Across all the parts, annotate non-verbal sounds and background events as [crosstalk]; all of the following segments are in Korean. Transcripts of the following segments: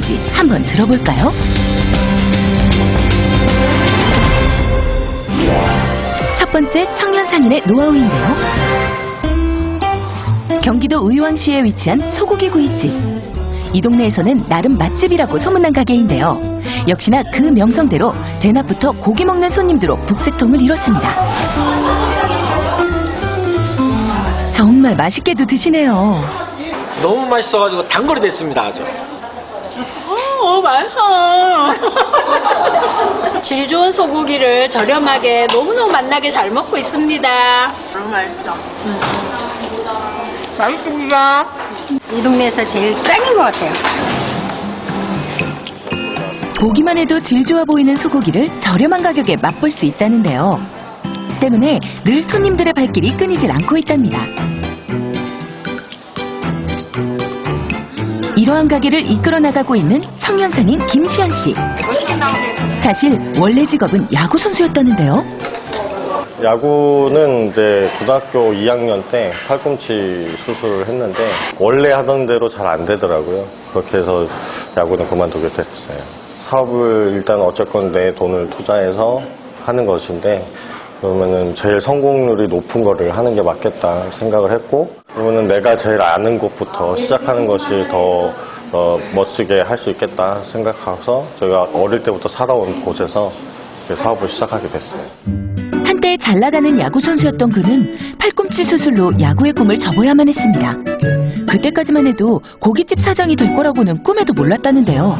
지 한번 들어볼까요? 첫 번째 청년 상인의 노하우인데요. 경기도 의왕시에 위치한 소고기 구이집. 이 동네에서는 나름 맛집이라고 소문난 가게인데요. 역시나 그 명성대로 대낮부터 고기 먹는 손님들로 북새통을 이뤘습니다. 정말 맛있게도 드시네요. 너무 맛있어가지고 단거리 됐습니다 아주. 어, 맛있어. [laughs] 질 좋은 소고기를 저렴하게 너무너무 맛나게 잘 먹고 있습니다. 너무 맛있어. 맛있습니다. 이 동네에서 제일 짱인 것 같아요. 보기만 해도 질 좋아 보이는 소고기를 저렴한 가격에 맛볼 수 있다는데요. 때문에 늘 손님들의 발길이 끊이질 않고 있답니다. 이러한 가게를 이끌어 나가고 있는 청년상인 김시현 씨. 사실 원래 직업은 야구 선수였다는데요. 야구는 이제 고등학교 2학년 때 팔꿈치 수술을 했는데 원래 하던 대로 잘 안 되더라고요. 그렇게 해서 야구는 그만두게 됐어요. 사업을 일단 어쨌건 내 돈을 투자해서 하는 것인데 그러면은 제일 성공률이 높은 거를 하는 게 맞겠다 생각을 했고 그러면은 내가 제일 아는 곳부터 시작하는 것이 더 어, 멋지게 할 수 있겠다 생각해서 제가 어릴 때부터 살아온 곳에서 사업을 시작하게 됐어요. 한때 잘 나가는 야구 선수였던 그는 팔꿈치 수술로 야구의 꿈을 접어야만 했습니다. 그때까지만 해도 고깃집 사장이 될 거라고는 꿈에도 몰랐다는데요.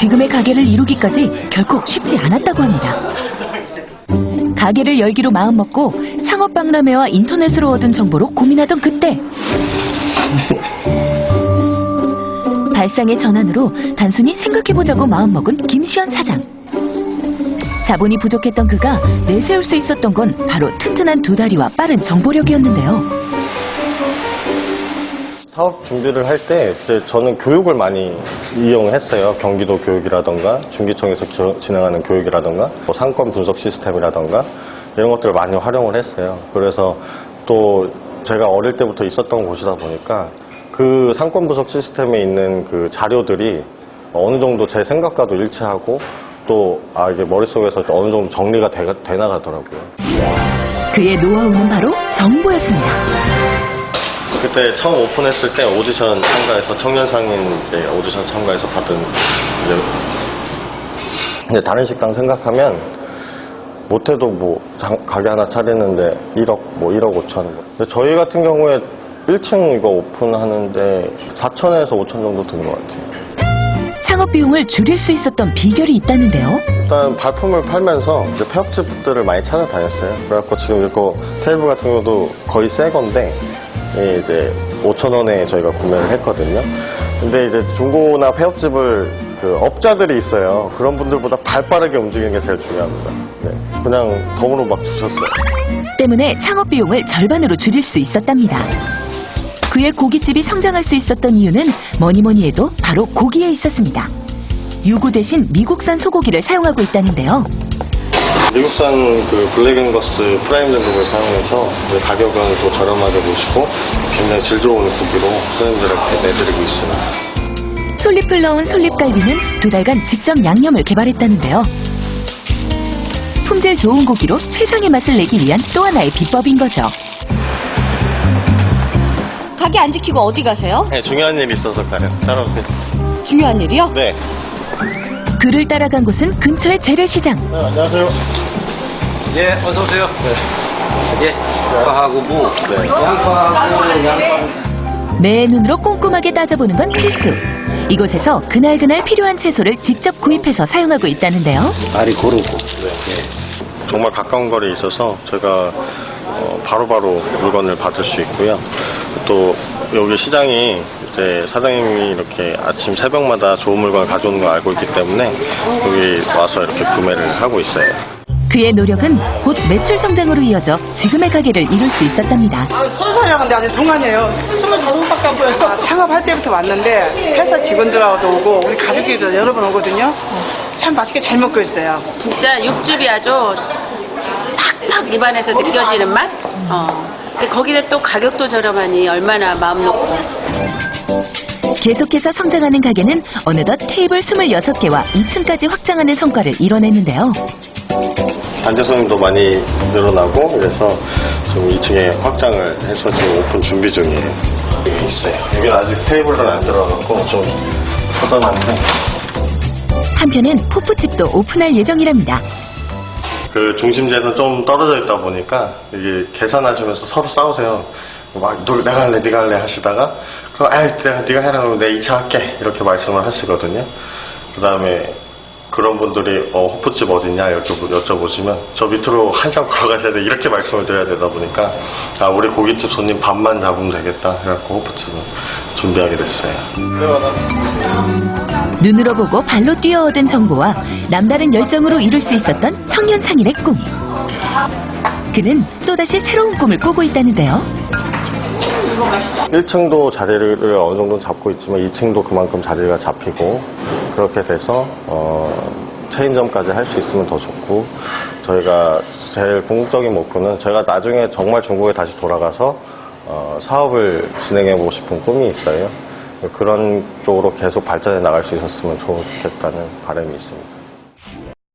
지금의 가게를 이루기까지 결코 쉽지 않았다고 합니다. 가게를 열기로 마음먹고 창업박람회와 인터넷으로 얻은 정보로 고민하던 그때 발상의 전환으로 단순히 생각해보자고 마음먹은 김시현 사장. 자본이 부족했던 그가 내세울 수 있었던 건 바로 튼튼한 두 다리와 빠른 정보력이었는데요. 사업 준비를 할 때 저는 교육을 많이 이용했어요. 경기도 교육이라던가 중기청에서 기- 진행하는 교육이라던가 뭐 상권 분석 시스템이라던가 이런 것들을 많이 활용을 했어요. 그래서 또 제가 어릴 때부터 있었던 곳이다 보니까 그 상권 분석 시스템에 있는 그 자료들이 어느 정도 제 생각과도 일치하고 또 아 이게 머릿속에서 어느 정도 정리가 돼, 돼 나가더라고요. 그의 노하우는 바로 정보였습니다. 그때 처음 오픈했을 때 오디션 참가해서 청년상인 이제 오디션 참가해서 받은 이제 근데 다른 식당 생각하면 못해도 뭐 장- 가게 하나 차리는데 1억 뭐 1억 5천 뭐. 근데 저희 같은 경우에 1층 이거 오픈하는데 4천에서 5천 정도 든것 같아요. 창업 비용을 줄일 수 있었던 비결이 있다는데요. 일단 발품을 팔면서 이제 폐업집들을 많이 찾아다녔어요. 그래갖고 지금 이거 테이블 같은 경우도 거의 새 건데 예, 이제 5천 원에 저희가 구매를 했거든요. 근데 이제 중고나 폐업집을 그 업자들이 있어요. 그런 분들보다 발 빠르게 움직이는 게 제일 중요합니다. 네, 그냥 덤으로 막 주셨어요. 때문에 창업 비용을 절반으로 줄일 수 있었답니다. 그의 고깃집이 성장할 수 있었던 이유는 뭐니 뭐니 해도 바로 고기에 있었습니다. 유구 대신 미국산 소고기를 사용하고 있다는데요. 미국산 그 블랙앤거스 프라임 등급을 사용해서 가격은 또 저렴하게 모시고 굉장히 질 좋은 고기로 손님들에게 내드리고 있습니다. 솔잎을 넣은 솔잎갈비는 두 달간 직접 양념을 개발했다는데요. 품질 좋은 고기로 최상의 맛을 내기 위한 또 하나의 비법인 거죠. 가게 안 지키고 어디 가세요? 네, 중요한 일이 있어서 가요. 따라오세요. 중요한 일이요? 네. 그를 따라간 곳은 근처의 재래시장. 네, 안녕하세요. 예, 어서 오세요. 네. 예, 양파하고 무. 네. 양파하고 양파. 내 눈으로 꼼꼼하게 따져보는 건 필수. 이곳에서 그날그날 필요한 채소를 직접 구입해서 사용하고 있다는데요. 알이 고르고. 네. 정말 가까운 거리에 있어서 제가 어, 바로바로 물건을 받을 수 있고요. 또 여기 시장이 이제 사장님이 이렇게 아침 새벽마다 좋은 물건을 가져오는 걸 알고 있기 때문에 여기 와서 이렇게 구매를 하고 있어요. 그의 노력은 곧 매출 성장으로 이어져 지금의 가게를 이룰 수 있었답니다. 서른 살이라는데 아직 동안이에요. 스물다섯밖에 안 보여요. 창업할 때부터 왔는데 회사 직원들하고도 오고 우리 가족끼리도 여러 번 오거든요. 참 맛있게 잘 먹고 있어요. 진짜 육즙이 아주 팍팍 입안에서 느껴지는 맛? 어. 근데 거기다 또 가격도 저렴하니 얼마나 마음 놓고. 계속해서 성장하는 가게는 어느덧 테이블 26개와 2층까지 확장하는 성과를 이뤄냈는데요. 단체 손님도 많이 늘어나고 그래서 좀 2층에 확장을 해서 지금 오픈 준비 중이에요. 여기 있어요. 여기 아직 테이블은 안 들어가고 좀 허전한데 한편엔 푸푸집도 오픈할 예정이랍니다. 그 중심지에서 좀 떨어져 있다 보니까 이게 계산하시면서 서로 싸우세요. 막 너, 내가 할래, 네가 할래 하시다가 그럼 아, 내가 네가 해라 그러면 내 2차 할게 이렇게 말씀을 하시거든요. 그 다음에 그런 분들이 어, 호프집 어딨냐 이렇게 여쭤보시면 저 밑으로 한참 걸어가셔야 돼 이렇게 말씀을 드려야 되다 보니까 아 우리 고깃집 손님 반만 잡으면 되겠다 그래갖고 호프집을 준비하게 됐어요. 눈으로 보고 발로 뛰어 얻은 정보와 남다른 열정으로 이룰 수 있었던 청년 창일의 꿈. 그는 또다시 새로운 꿈을 꾸고 있다는데요. 1층도 자리를 어느 정도 잡고 있지만 2층도 그만큼 자리가 잡히고 그렇게 돼서 어, 체인점까지 할 수 있으면 더 좋고 저희가 제일 궁극적인 목표는 저희가 나중에 정말 중국에 다시 돌아가서 어, 사업을 진행해 보고 싶은 꿈이 있어요. 그런 쪽으로 계속 발전해 나갈 수 있었으면 좋겠다는 바람이 있습니다.